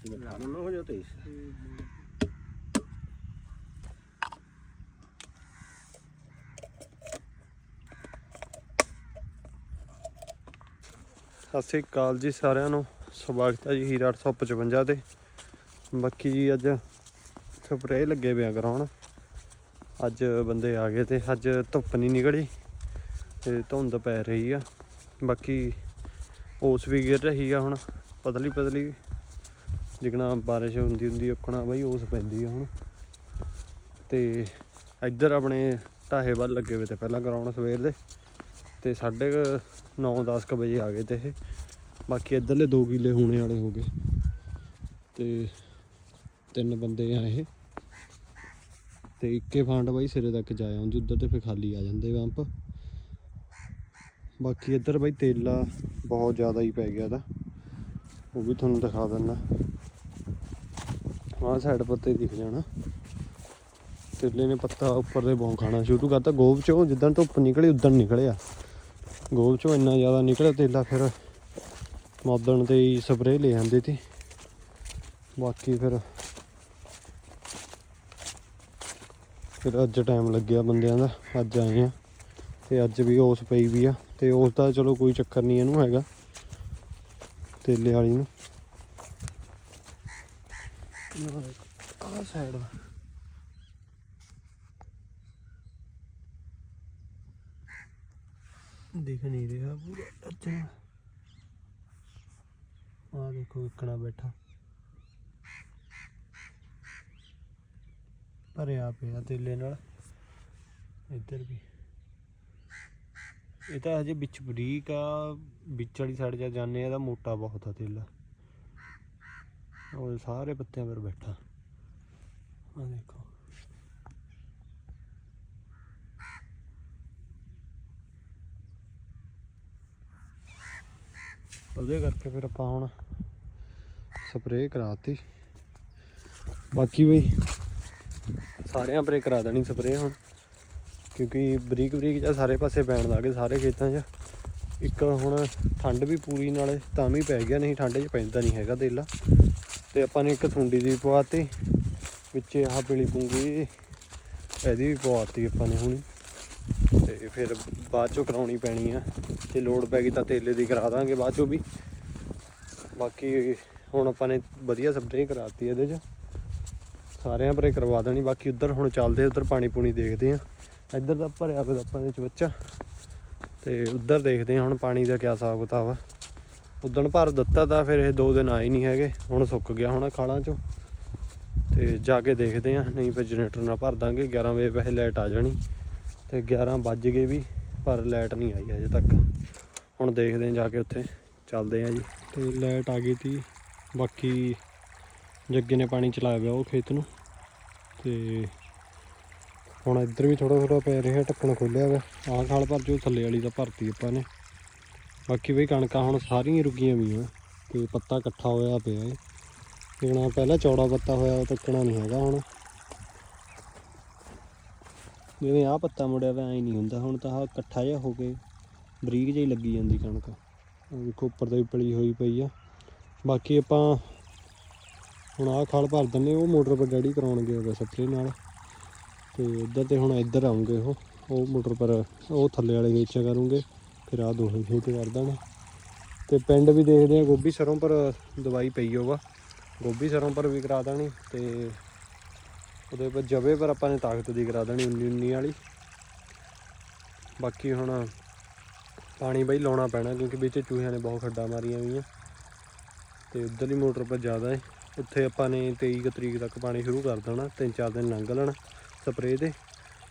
Alam mo ko dito is. Sat Sri ਅਕਾਲ ਜੀ ਸਾਰਿਆਂ ਨੂੰ। ਸਵਾਗਤ ਹੈ ਜੀ ਹੀਰਾ 855 ਤੇ। ਬਾਕੀ ਜੀ ਅੱਜ ਸਪਰੇਅ ਲੱਗੇ ਪਿਆ ਕਰਾਉਣ। ਅੱਜ ਬੰਦੇ ਆ ਗਏ ਤੇ ਅੱਜ ਧੁੱਪ ਨਹੀਂ ਨਿਕਲੀ ਤੇ ਧੁੰਦ ਪੈ ਰਹੀ ਆ। ਬਾਕੀ ਓਸ ਵੀ ਗਿਰ ਰਹੀ ਆ ਹੁਣ। ਪਤਲੀ ਪਤਲੀ ਜਿਕਣਾ ਬਾਰਿਸ਼ ਹੁੰਦੀ ਹੁੰਦੀ ਔਕਣਾ ਬਾਈ ਉਸ ਪੈਂਦੀ ਆ ਹੁਣ। ਤੇ ਇੱਧਰ ਆਪਣੇ ਢਾਹੇ ਵੱਲ ਲੱਗੇ ਹੋਏ ਤੇ ਪਹਿਲਾਂ ਕਰਾਉਣ ਸਵੇਰ ਦੇ ਤੇ ਸਾਢੇ 9 10 ਕ ਵਜੇ ਆ ਗਏ ਤੇ ਇਹ। ਬਾਕੀ ਇੱਧਰਲੇ 2 ਕਿੱਲੇ ਹੋਣੇ ਵਾਲੇ ਹੋ ਗਏ। ਤੇ ਤਿੰਨ ਬੰਦੇ ਆ ਇਹ। ਤੇ ਇੱਕੇ ਫਾਂਡ ਬਾਈ ਸਿਰੇ ਤੱਕ ਜਾਇਆ ਆਉਂਦੀ ਉੱਧਰ ਤੇ ਫਿਰ ਖਾਲੀ ਆ ਜਾਂਦੇ ਪੰਪ ਬਾਕੀ ਇੱਧਰ ਬਾਈ ਤੇਲਾ ਬਹੁਤ ਜ਼ਿਆਦਾ ਹੀ ਪੈ ਗਿਆ ਦਾ ਉਹ ਵੀ ਤੁਹਾਨੂੰ ਦਿਖਾ ਦਿੰਦਾ। ਆਹ ਸਾਈਡ ਪੱਤੇ ਦਿਖ ਜਾਣਾ। ਤੇਲੇ ਨੇ ਪੱਤਾ ਉੱਪਰ ਦੇ ਬੌਂ ਖਾਣਾ ਸ਼ੁਰੂ ਕਰਤਾ। ਗੋਬ ਚੋਂ ਜਿੱਦਣ ਧੁੱਪ ਨਿਕਲੇ ਉਦੋਂ ਨਿਕਲਿਆ। ਗੋਬ ਚੋਂ ਇੰਨਾ ਜ਼ਿਆਦਾ ਨਿਕਲਿਆ ਤੇਲਾ ਫਿਰ ਮੌਦਣ ਤੇ ਹੀ ਸਪਰੇਅ ਲੈ ਜਾਂਦੇ ਤੇ ਬਾਕੀ ਫਿਰ ਫਿਰ ਅੱਜ ਟਾਈਮ ਲੱਗਿਆ ਬੰਦਿਆਂ ਦਾ, ਅੱਜ ਆਏ ਆ ਤੇ ਅੱਜ ਵੀ ਉਸ ਪਈ ਵੀ ਆ। ਤੇ ਉਸ ਦਾ ਚਲੋ ਕੋਈ ਚੱਕਰ ਨਹੀਂ, ਇਹਨੂੰ ਹੈਗਾ। ਤੇਲੇ ਵਾਲੀ ਨੂੰ। ਆਹ ਸਾਈਡ ਦਿਖ ਨਹੀਂ ਰਿਹਾ ਪੂਰਾ, ਅੱਛਾ। ਆ ਦੇਖੋ ਇੱਕਣਾ ਬੈਠਾ। ਭਰਿਆ ਪਿਆ ਤੇਲੇ ਨਾਲ। ਇੱਧਰ ਵੀ। ਇਹ ਤਾਂ ਹਜੇ ਵਿੱਚ ਬਰੀਕ ਆ, ਵਿੱਚ ਵਾਲੀ ਸਾਈਡ ਜਾ ਜਾਂਦੇ ਆ ਇਹਦਾ ਮੋਟਾ ਬਹੁਤ ਆ ਤੇਲਾ। ਉਹ ਸਾਰੇ ਪੱਤਿਆਂ ਪਰ ਬੈਠਾ। ਆ ਦੇਖੋ। ਉਹਦੇ ਕਰਕੇ ਫਿਰ ਆਪਾਂ ਹੁਣ ਸਪਰੇਅ ਕਰਾਤੀ। ਬਾਕੀ ਵੀ ਸਾਰਿਆਂ ਪਰੇ ਕਰਾ ਦੇਣੀ ਸਪਰੇਅ ਹੁਣ। ਕਿਉਂਕਿ ਬਰੀਕ ਬਰੀਕ ਜਾਂ ਸਾਰੇ ਪਾਸੇ ਪੈਣ ਲੱਗੇ ਸਾਰੇ ਖੇਤਾਂ 'ਚ। ਇੱਕ ਹੁਣ ਠੰਡ ਵੀ ਪੂਰੀ ਨਾਲੇ ਤਾਂ ਵੀ ਪੈ ਗਿਆ, ਨਹੀਂ ਠੰਡ 'ਚ ਪੈਂਦਾ ਨਹੀਂ ਹੈਗਾ ਤੇਲਾ। ਤੇ ਆਪਾਂ ਨੇ ਇੱਕ ਸੁੰਡੀ ਦੀ ਪਵਾਤੀ, ਵਿੱਚ ਆਹ ਪੀਲੀ ਪੁੰਗੀ ਇਹਦੀ ਵੀ ਪਵਾਤੀ ਆਪਾਂ ਨੇ ਹੁਣੀ। ਤੇ ਫਿਰ ਬਾਅਦ ਚੋਂ ਕਰਾਉਣੀ ਪੈਣੀ ਆ। ਜੇ ਲੋੜ ਪੈ ਗਈ ਤਾਂ ਤੇਲੇ ਦੀ ਕਰਾ ਦਾਂਗੇ ਬਾਅਦ ਚੋਂ ਵੀ। ਬਾਕੀ ਹੁਣ ਆਪਾਂ ਨੇ ਵਧੀਆ ਸਪਰੇਅ ਕਰਾਤੀ ਇਹਦੇ 'ਚ। ਸਾਰਿਆਂ ਪਰੇ ਕਰਵਾ ਦੇਣੀ, ਬਾਕੀ ਉੱਧਰ ਹੁਣ ਚੱਲਦੇ ਉੱਧਰ ਪਾਣੀ ਪੂਣੀ ਦੇਖਦੇ ਆ। ਇੱਧਰ ਦਾ ਭਰਿਆ ਪਿਆ ਆਪਾਂ ਦੇ ਚ ਬੱਚਾ। ਤੇ ਉੱਧਰ ਦੇਖਦੇ ਆ ਹੁਣ ਪਾਣੀ ਦਾ ਕਿਆ ਹਿਸਾਬ ਕਿਤਾਬ ਆ। ਉਦਣ ਭਰ ਦਿੱਤਾ ਤਾਂ ਫਿਰ ਇਹ ਦੋ ਦਿਨ ਆਏ ਨਹੀਂ ਹੈਗੇ। ਹੁਣ ਸੁੱਕ ਗਿਆ ਹੋਣਾ ਖਾਲਾਂ ਚੋਂ। ਤੇ ਜਾ ਕੇ ਦੇਖਦੇ ਆ ਨਹੀਂ ਫਿਰ ਜਨਰੇਟਰ ਨਾਲ ਭਰ ਦਾਂਗੇ। 11 ਵਜੇ ਪਹਿਲੇ ਲਾਈਟ ਆ ਜਾਣੀ। ਤੇ 11 ਵੱਜ ਗਏ ਵੀ, ਪਰ ਲਾਈਟ ਨਹੀਂ ਆਈ ਅਜੇ ਤੱਕ। ਹੁਣ ਦੇਖਦੇ ਆ ਜਾ ਕੇ ਉੱਥੇ ਚੱਲਦੇ ਆ ਜੀ। ਤੇ ਲਾਈਟ ਆ ਗਈ ਤੀ। ਬਾਕੀ ਜੱਗੇ ਨੇ ਪਾਣੀ ਚਲਾਇਆ ਪਿਆ ਉਹ ਖੇਤ ਨੂੰ। ਤੇ ਹੁਣ ਇੱਧਰ ਵੀ ਥੋੜਾ ਥੋੜਾ ਪੈ ਰਿਹਾ, ਢੱਕਣ ਖੋਲਿਆ ਵਾ। ਆਹ ਖਾਲ ਭਰ ਜੋ ਥੱਲੇ ਵਾਲੀ ਦਾ ਭਰਤੀ ਆਪਾਂ ਨੇ। ਬਾਕੀ ਬਈ ਕਣਕਾਂ ਹੁਣ ਸਾਰੀਆਂ ਰੁਕੀਆਂ ਵੀਆਂ ਤੇ ਪੱਤਾ ਇਕੱਠਾ ਹੋਇਆ ਪਿਆ ਏ। ਜਿਹੜਾ ਪਹਿਲਾਂ ਚੌੜਾ ਪੱਤਾ ਹੋਇਆ, ਉਹ ਤੱਕਣਾ ਨਹੀਂ ਹੈਗਾ ਹੁਣ। ਜਿਵੇਂ ਆਹ ਪੱਤਾ ਮੁੜਿਆ ਵਾ, ਐਂ ਨਹੀਂ ਹੁੰਦਾ। ਹੁਣ ਤਾਂ ਆਹ ਇਕੱਠਾ ਜਿਹਾ ਹੋ ਕੇ ਬਰੀਕ ਜਿਹੀ ਲੱਗੀ ਜਾਂਦੀ ਕਣਕ। ਆਹ ਉੱਪਰ ਤੇ ਵੀ ਪਲੀ ਹੋਈ ਪਈ ਆ। ਬਾਕੀ ਆਪਾਂ ਹੁਣ ਆਹ ਖਾਲ ਭਰ ਦਿੰਨੇ ਉਹ ਮੋਟਰ ਪਰ ਡੈਡੀ ਕਰਾਉਣਗੇ ਉਹਦਾ ਸਪਰੇ ਨਾਲ। ਤੇ ਇੱਧਰ ਤੇ ਹੁਣ ਇੱਧਰ ਆਉਂਗੇ ਉਹ ਉਹ ਮੋਟਰ ਪਰ, ਉਹ ਥੱਲੇ ਵਾਲੇ ਵੇਚਿਆ ਕਰੂੰਗੇ। ਫਿਰ ਆਹ ਦੋਹੇ ਖੇਤ ਕਰ ਦਾਂਗੇ ਤੇ ਪਿੰਡ ਵੀ ਦੇਖਦੇ ਆ ਗੋਭੀ ਸਰੋਂ ਪਰ ਦਵਾਈ ਪਈ ਹੋਵਾ ਗੋਭੀ ਸਰੋਂ ਪਰ ਵੀ ਕਰਾ ਦੇਣੀ ਤੇ ਉਹਦੇ ਪਰ ਜਵੇ ਪਰ ਆਪਾਂ ਨੇ ਤਾਕਤ ਦੀ ਕਰਾ ਦੇਣੀ 19 19 ਵਾਲੀ। ਬਾਕੀ ਹੁਣ ਪਾਣੀ ਬਈ ਲਾਉਣਾ ਪੈਣਾ ਕਿਉਂਕਿ ਵਿੱਚ ਚੂਹਿਆਂ ਨੇ ਬਹੁਤ ਖੱਡਾ ਮਾਰੀਆਂ ਹੋਈਆਂ। ਤੇ ਉਧਰਲੀ ਮੋਟਰ ਪਰ ਜ਼ਿਆਦਾ ਹੈ ਉੱਥੇ ਆਪਾਂ ਨੇ 23 ਕੁ ਤਰੀਕ ਤੱਕ ਪਾਣੀ ਸ਼ੁਰੂ ਕਰ ਦੇਣਾ, ਤਿੰਨ ਚਾਰ ਦਿਨ ਲੰਘ ਲੈਣ ਸਪਰੇਅ ਦੇ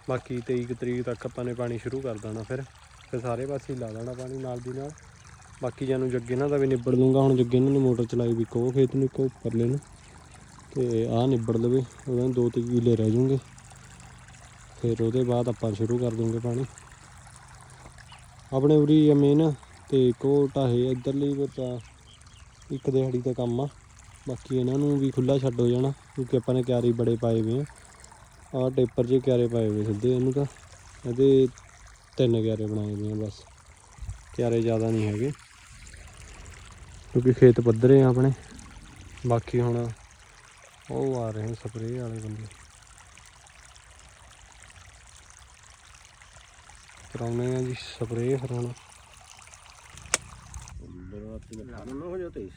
ਬਾਕੀ 23 ਕੁ ਤਰੀਕ ਤੱਕ ਆਪਾਂ ਨੇ ਪਾਣੀ ਸ਼ੁਰੂ ਕਰ ਦੇਣਾ ਫਿਰ। ਫਿਰ ਸਾਰੇ ਪਾਸੇ ਲਾ ਦੇਣਾ ਪਾਣੀ ਨਾਲ ਦੀ ਨਾਲ। ਬਾਕੀ ਜਾਨੂੰ ਜੱਗੇ ਇਹਨਾਂ ਦਾ ਵੀ ਨਿਬੜ ਲੂੰਗਾ ਹੁਣ ਜੱਗੇ ਇਹਨਾਂ ਨੇ ਮੋਟਰ ਚਲਾਈ ਵੀ ਕੋ ਖੇਤ ਨੂੰ ਕੋ ਪਰਲੇ ਨੂੰ। ਤੇ ਆਹ ਨਿਬੜ ਲਵੇ ਉਹਨਾਂ ਨੂੰ ਦੋ ਤਿੰਨ ਕਿਲੇ ਰਹਿ ਜੂਗੇ। ਫਿਰ ਉਹਦੇ ਬਾਅਦ ਆਪਾਂ ਸ਼ੁਰੂ ਕਰ ਦੂੰਗੇ ਪਾਣੀ। ਆਪਣੇ ਉਰੀ ਆ ਮੇਨ ਤੇ ਕੋ ਢਾਹੇ ਇੱਧਰਲੀ ਵਿੱਚ ਤਾਂ ਇੱਕ ਦਿਹਾੜੀ ਦਾ ਕੰਮ ਆ। ਬਾਕੀ ਇਹਨਾਂ ਨੂੰ ਵੀ ਖੁੱਲਾ ਛੱਡ ਹੋ ਜਾਣਾ, ਕਿਉਂਕਿ ਆਪਾਂ ਨੇ ਕਿਆਰੀ ਬੜੇ ਪਾਏ ਹੋਏ ਆ। ਆਹ ਟੇਪਰ 'ਚ ਕਿਆਰੇ ਪਾਏ ਹੋਏ ਸਿੱਧੇ, ਇਹਨੂੰ ਤਾਂ। ਇਹਦੇ ਤਿੰਨ ਕਿਆਰੇ ਬਣਾਏ ਗਏ ਬਸ। ਕਿਆਰੇ ਜ਼ਿਆਦਾ ਨਹੀਂ ਹੈਗੇ। ਕਿਉਂਕਿ ਖੇਤ ਪੱਧਰੇ ਆ ਆਪਣੇ। ਬਾਕੀ ਹੁਣ ਉਹ ਆ ਰਹੇ ਸਪਰੇਅ ਵਾਲੇ ਬੰਦੇ। ਕਰਾਉਣੇ ਆ ਜੀ ਸਪਰੇਅ ਫਿਰ ਹੁਣ। ਬਰਬਾਦ ਹੋ ਜਾਂਦੇ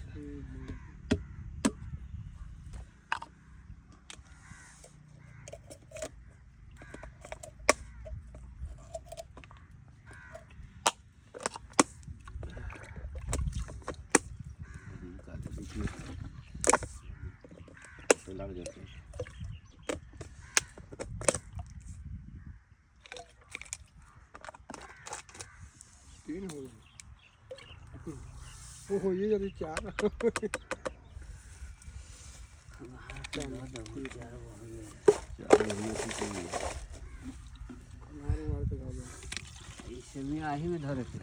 तीन हो गए वो हो ये जब चार हमारे मार के गाँव में इसमें आही में धरे थे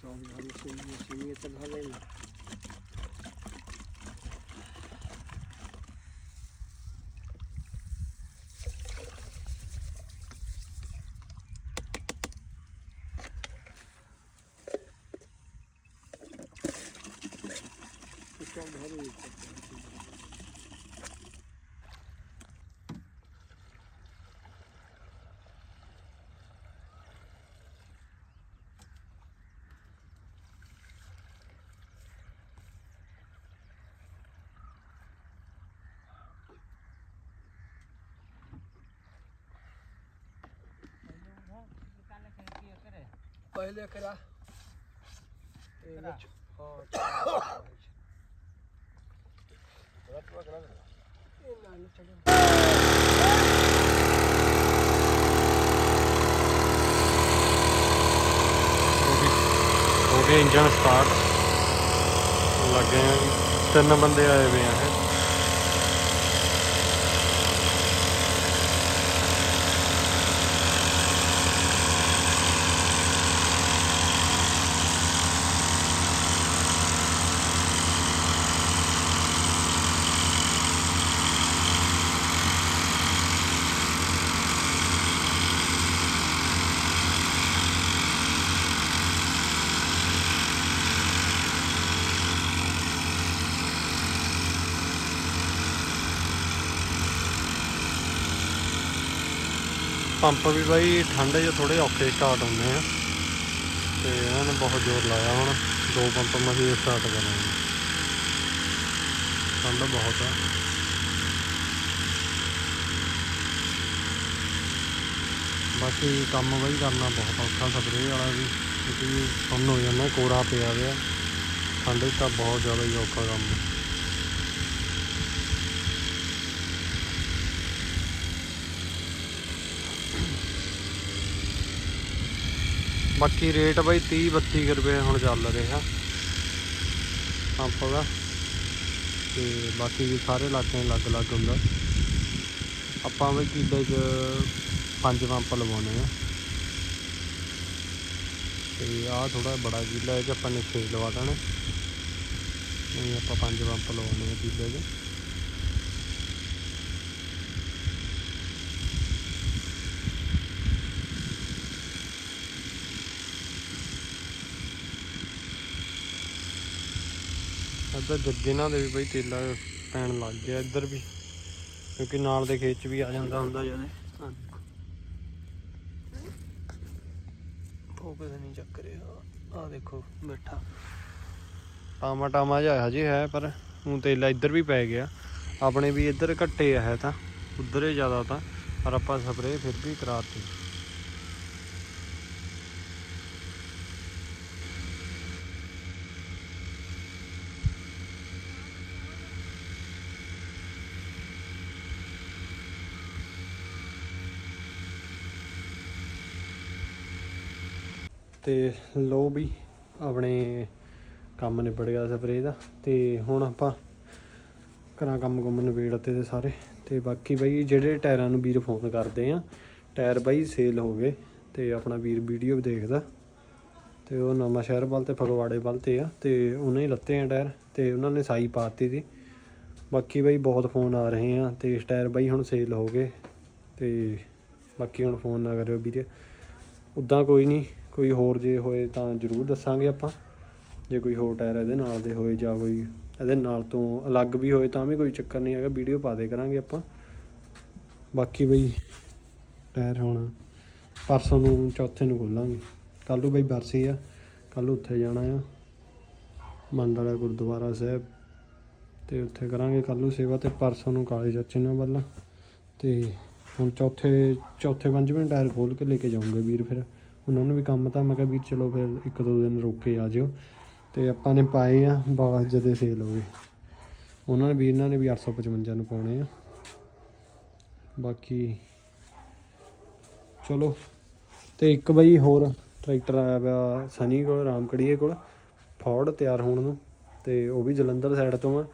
सब घर में सिमी सिमी तो भले ना पहले करा हाँ ਹੋ ਗਿਆ ਇੰਜਨ ਸਟਾਰਟ ਲੱਗੇ ਆ ਜੀ ਤਿੰਨ ਬੰਦੇ ਆਏ ਹੋਏ ਆ ਪੰਪ ਵੀ ਬਾਈ ਠੰਡ 'ਚ ਥੋੜੇ ਔਖੇ ਸਟਾਰਟ ਹੁੰਦੇ ਆ। ਤੇ ਇਹਨਾਂ ਨੇ ਬਹੁਤ ਜ਼ੋਰ ਲਾਇਆ ਹੁਣ। ਦੋ ਪੰਪ ਮਸੀਂ ਸਟਾਰਟ ਕਰਾਂਗੇ ਠੰਡ ਬਹੁਤ ਆ। ਬਾਕੀ ਕੰਮ ਬਈ ਕਰਨਾ ਬਹੁਤ ਔਖਾ ਸਪਰੇਅ ਵਾਲਾ ਵੀ। ਕਿਉਂਕਿ ਸੁੰਨ ਹੋ ਜਾਂਦਾ, ਕੋਰਾ ਪਿਆ ਪਿਆ ਠੰਡ 'ਚ ਤਾਂ ਬਹੁਤ ਜ਼ਿਆਦਾ ਹੀ ਔਖਾ ਕੰਮ। ਹੈ ਬਾਕੀ ਰੇਟ ਬਾਈ 30 32 ਕੁ ਰੁਪਏ ਹੁਣ ਚੱਲ ਰਿਹਾ। ਪੰਪ ਦਾ। ਤੇ ਬਾਕੀ ਵੀ ਸਾਰੇ ਇਲਾਕਿਆਂ ਅਲੱਗ-ਅਲੱਗ ਹੁੰਦਾ। ਆਪਾਂ ਵੀ ਕਿੱਲੇ 'ਚ ਪੰਜ ਪੰਪ ਲਵਾਉਣੇ ਆ ਤੇ ਆਹ ਥੋੜਾ ਬੜਾ ਕਿੱਲਾ ਇਹ 'ਚ ਆਪਾਂ ਨੇ 6 ਲਵਾ ਦੇਣੇ। ਨਹੀਂ ਆਪਾਂ ਪੰਜ ਪੰਪ ਲਵਾਉਣੇ ਆ ਕਿੱਲੇ 'ਚ। ਇੱਧਰ ਜੱਗੇ ਨਾਲ ਦੇ ਵੀ ਬਈ ਤੇਲਾ ਪੈਣ ਲੱਗ ਗਿਆ ਇੱਧਰ ਵੀ, ਕਿਉਂਕਿ ਨਾਲ ਦੇ ਖੇਤ ਚ ਵੀ ਆ ਜਾਂਦਾ ਹੁੰਦਾ ਜਦੇ ਫੋਕਸ ਨਹੀਂ ਚੱਕ ਰਿਹਾ। ਆ ਦੇਖੋ, ਬੈਠਾ। ਟਾਮਾ ਟਾਮਾ ਜਿਹਾ ਹਜੇ ਹੈ, ਪਰ ਹੁਣ ਤੇਲਾ ਇੱਧਰ ਵੀ ਪੈ ਗਿਆ। ਆਪਣੇ ਵੀ ਇੱਧਰ ਘੱਟੇ ਆ ਹੈ ਤਾਂ, ਉੱਧਰ ਹੀ ਜ਼ਿਆਦਾ ਤਾਂ, ਪਰ ਆਪਾਂ ਸਪਰੇ ਫਿਰ ਵੀ ਕਰਾਤੀ। ਤੇ ਲੋ ਵੀ ਆਪਣੇ ਕੰਮ ਨਿਬੜ ਗਿਆ ਸਪਰੇਅ ਦਾ ਤੇ ਹੁਣ ਆਪਾਂ ਕਰਾਂ ਕੰਮ ਕੁੰਮ ਨਿਬੇੜ ਤੇ ਦੇ ਸਾਰੇ ਤੇ ਬਾਕੀ ਬਾਈ ਜਿਹੜੇ ਟਾਇਰਾਂ ਨੂੰ ਵੀਰ ਫੋਨ ਕਰਦੇ ਆ, ਟਾਇਰ ਬਾਈ ਸੇਲ ਹੋ ਗਏ ਤੇ ਆਪਣਾ ਵੀਰ ਵੀਡੀਓ ਵੀ ਦੇਖਦਾ ਤੇ ਉਹ ਨਵਾਂ ਸ਼ਹਿਰ ਵੱਲ ਤੇ ਫਗਵਾੜੇ ਵੱਲ ਤੇ ਆ ਤੇ ਉਹਨੇ ਹੀ ਲੱਤੇ ਆ ਟਾਇਰ ਤੇ ਉਹਨਾਂ ਨੇ ਸਾਈ ਪਾਤੀ ਸੀ। ਬਾਕੀ ਬਾਈ ਬਹੁਤ ਫੋਨ ਆ ਰਹੇ ਆ ਤੇ ਟਾਇਰ ਬਾਈ ਹੁਣ ਸੇਲ ਹੋ ਗਏ ਤੇ ਬਾਕੀ ਹੁਣ ਫੋਨ ਨਾ ਕਰਿਓ ਵੀਰੇ ਉਦਾਂ ਕੋਈ ਨਹੀਂ। ਕੋਈ ਹੋਰ ਜੇ ਹੋਏ ਤਾਂ ਜ਼ਰੂਰ ਦੱਸਾਂਗੇ ਆਪਾਂ। ਜੇ ਕੋਈ ਹੋਰ ਟਾਇਰ ਇਹਦੇ ਨਾਲ ਦੇ ਹੋਏ ਜਾਂ ਕੋਈ ਇਹਦੇ ਨਾਲ ਤੋਂ ਅਲੱਗ ਵੀ ਹੋਏ ਤਾਂ ਵੀ ਕੋਈ ਚੱਕਰ ਨਹੀਂ ਹੈਗਾ, ਵੀਡੀਓ ਪਾ ਦੇ ਕਰਾਂਗੇ ਆਪਾਂ। ਬਾਕੀ ਬਈ ਟਾਇਰ ਹੁਣ ਪਰਸੋਂ ਨੂੰ ਚੌਥੇ ਨੂੰ ਖੋਲਾਂਗੇ। ਕੱਲ੍ਹ ਨੂੰ ਬਈ ਬਰਸੀ ਆ, ਕੱਲ੍ਹ ਉੱਥੇ ਜਾਣਾ ਆ। ਮੰਡਲਾ ਗੁਰਦੁਆਰਾ ਸਾਹਿਬ ਤੇ ਉੱਥੇ ਕਰਾਂਗੇ ਕੱਲ੍ਹ ਨੂੰ ਸੇਵਾ ਤੇ ਪਰਸੋਂ ਨੂੰ ਕਾਲੇ ਚਾਚੇ ਨਾਲ ਵੱਲਾਂ ਤੇ ਹੁਣ ਚੌਥੇ ਚੌਥੇ ਪੰਜਵੇਂ ਟਾਇਰ ਖੋਲ ਕੇ ਲੈ ਕੇ ਜਾਊਂਗੇ ਵੀਰ ਫਿਰ। ਉਹਨਾਂ ਨੂੰ ਵੀ ਕੰਮ ਤਾਂ ਮੈਂ ਕਿਹਾ ਵੀ ਚਲੋ ਫਿਰ ਇੱਕ ਦੋ ਦਿਨ ਰੁਕ ਕੇ ਆ ਜਿਓ। ਤੇ ਆਪਾਂ ਨੇ ਪਾਏ ਆ ਬਾਅਦ ਜਦੇ ਸੇਲ ਹੋ ਗਏ। ਉਹਨਾਂ ਨੇ ਵੀਰ ਨਾਲ ਨੇ ਵੀ 855 ਨੂੰ ਪਾਉਣੇ ਆ। ਬਾਕੀ ਚਲੋ, ਤੇ ਇੱਕ ਬਈ ਹੋਰ ਟਰੈਕਟਰ ਆਇਆ ਪਿਆ ਸਨੀ ਕੋਲ, ਰਾਮਕੜੀਏ ਕੋਲ ਫੋਰਡ ਤਿਆਰ ਹੋਣ ਨੂੰ, ਤੇ ਉਹ ਵੀ ਜਲੰਧਰ ਸਾਈਡ ਤੋਂ ਆ।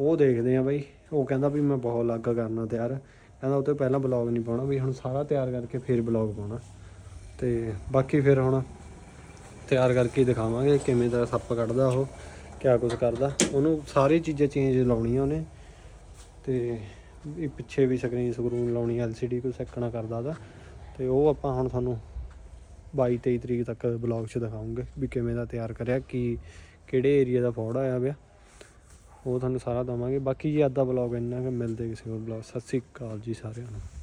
ਉਹ ਦੇਖਦੇ ਆ ਬਈ, ਉਹ ਕਹਿੰਦਾ ਵੀ ਮੈਂ ਬਹੁਤ ਲੱਗ ਕਰਨਾ ਤਿਆਰ। ਕਹਿੰਦਾ ਉਹ ਤੋਂ ਪਹਿਲਾਂ ਬਲੌਗ ਨਹੀਂ ਪਾਉਣਾ, ਵੀ ਹੁਣ ਸਾਰਾ ਤਿਆਰ ਕਰਕੇ ਫਿਰ ਬਲੌਗ ਪਾਉਣਾ। ਤੇ ਬਾਕੀ ਫਿਰ ਹੁਣ ਤਿਆਰ ਕਰਕੇ ਦਿਖਾਵਾਂਗੇ ਕਿਵੇਂ ਦਾ ਸੱਪ ਕੱਢਦਾ ਉਹ, ਕਿਆ ਕੁਝ ਕਰਦਾ। ਉਹਨੂੰ ਸਾਰੀ ਚੀਜ਼ਾਂ ਚੇਂਜ ਲਾਉਣੀਆਂ ਉਹਨੇ। ਤੇ ਇਹ ਪਿੱਛੇ ਵੀ ਸਕਰੀਨ ਸਕਰੂਨ ਲਾਉਣੀ LCD ਕੋਈ ਸੈੱਕਣਾ ਕਰਦਾ ਦਾ ਤੇ ਉਹ ਆਪਾਂ ਹੁਣ ਤੁਹਾਨੂੰ 22 23 ਤਰੀਕ ਤੱਕ ਬਲੌਗ 'ਚ ਦਿਖਾਉਂਗੇ ਵੀ ਕਿਵੇਂ ਦਾ ਤਿਆਰ ਕਰਿਆ, ਕੀ, ਕਿਹੜੇ ਏਰੀਆ ਦਾ ਫੋੜ ਆਇਆ ਪਿਆ। ਉਹ ਤੁਹਾਨੂੰ ਸਾਰਾ ਦਵਾਂਗੇ। ਬਾਕੀ ਜੀ ਅੱਜ ਦਾ ਬਲੌਗ ਇੰਨਾ ਕਿ, ਮਿਲਦੇ ਕਿਸੇ ਹੋਰ ਬਲੌਗ ਸਤਿ ਸ੍ਰੀ ਅਕਾਲ ਜੀ ਸਾਰਿਆਂ ਨੂੰ।